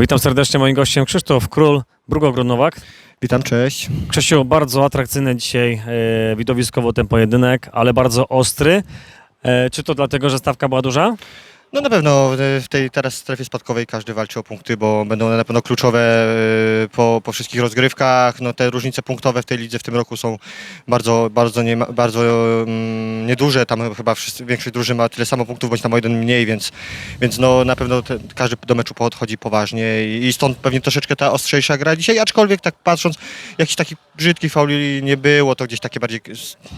Witam serdecznie, moim gościem Krzysztof Król, Brugogrodnowak. Witam, cześć. Krzysiu, bardzo atrakcyjny dzisiaj e, widowiskowo ten pojedynek, ale bardzo ostry. E, czy to dlatego, że stawka była duża? No na pewno e, w tej teraz strefie spadkowej każdy walczy o punkty, bo będą one na pewno kluczowe e, po, po wszystkich rozgrywkach. No te różnice punktowe w tej lidze w tym roku są bardzo, bardzo, nie, bardzo mm, nieduże. Tam chyba wszyscy, większość drużyn ma tyle samo punktów, bądź tam o jeden mniej, więc, więc no na pewno te, każdy do meczu podchodzi poważnie i, i stąd pewnie troszeczkę ta ostrzejsza gra dzisiaj, aczkolwiek tak patrząc, jakichś takich brzydkich fauli nie było, to gdzieś takie bardziej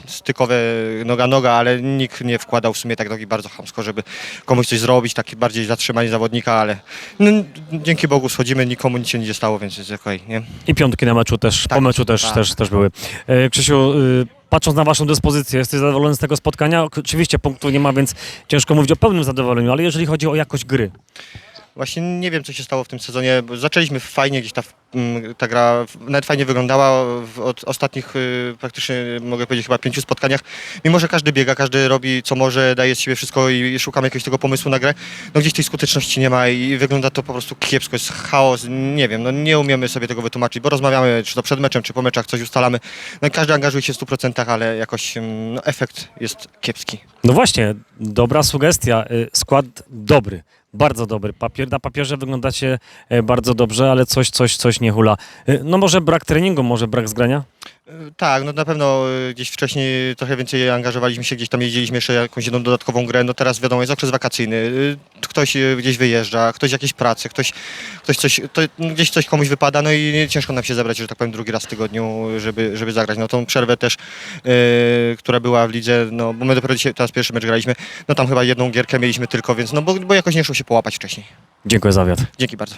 stykowe noga-noga, ale nikt nie wkładał w sumie tak nogi bardzo chamsko, żeby komuś coś zrobić, takie bardziej zatrzymanie zawodnika, ale no, dzięki Bogu schodzimy, nikomu nic się nie stało, więc jest okej, nie? I piątki na meczu też, po Tak, meczu też, tak. też, też były. E, Krzysiu, y, patrząc na waszą dyspozycję, jesteś zadowolony z tego spotkania? Oczywiście punktów nie ma, więc ciężko mówić o pełnym zadowoleniu, ale jeżeli chodzi o jakość gry, Właśnie nie wiem, co się stało w tym sezonie. bo Zaczęliśmy fajnie, gdzieś ta, mm, ta gra nawet fajnie wyglądała od ostatnich y, praktycznie, mogę powiedzieć, chyba pięciu spotkaniach. Mimo, że każdy biega, każdy robi co może, daje z siebie wszystko i szukamy jakiegoś tego pomysłu na grę, no gdzieś tej skuteczności nie ma i wygląda to po prostu kiepsko, jest chaos, nie wiem, no nie umiemy sobie tego wytłumaczyć, bo rozmawiamy, czy to przed meczem, czy po meczach, coś ustalamy. No każdy angażuje się w 100%, ale jakoś mm, no, efekt jest kiepski. No właśnie, dobra sugestia. y, Skład dobry, bardzo dobry. Papier, na papierze wyglądacie e, bardzo dobrze, ale coś, coś, coś nie hula. Y, No może brak treningu, może brak zgrania? Y, Tak, no na pewno y, gdzieś wcześniej trochę więcej angażowaliśmy się, gdzieś tam jeździliśmy jeszcze jakąś jedną dodatkową grę, no teraz wiadomo, jest okres wakacyjny, ktoś gdzieś wyjeżdża, ktoś jakieś prace, ktoś, ktoś coś, to, no, gdzieś coś komuś wypada, no i ciężko nam się zebrać, że tak powiem, drugi raz w tygodniu, żeby, żeby zagrać. No tą przerwę też, y, która była w lidze, no bo my dopiero dzisiaj, teraz pierwszy mecz graliśmy, no tam chyba jedną gierkę mieliśmy tylko, więc no bo, bo jakoś nie szło się połapać wcześniej. Dziękuję za wywiad. Dzięki bardzo.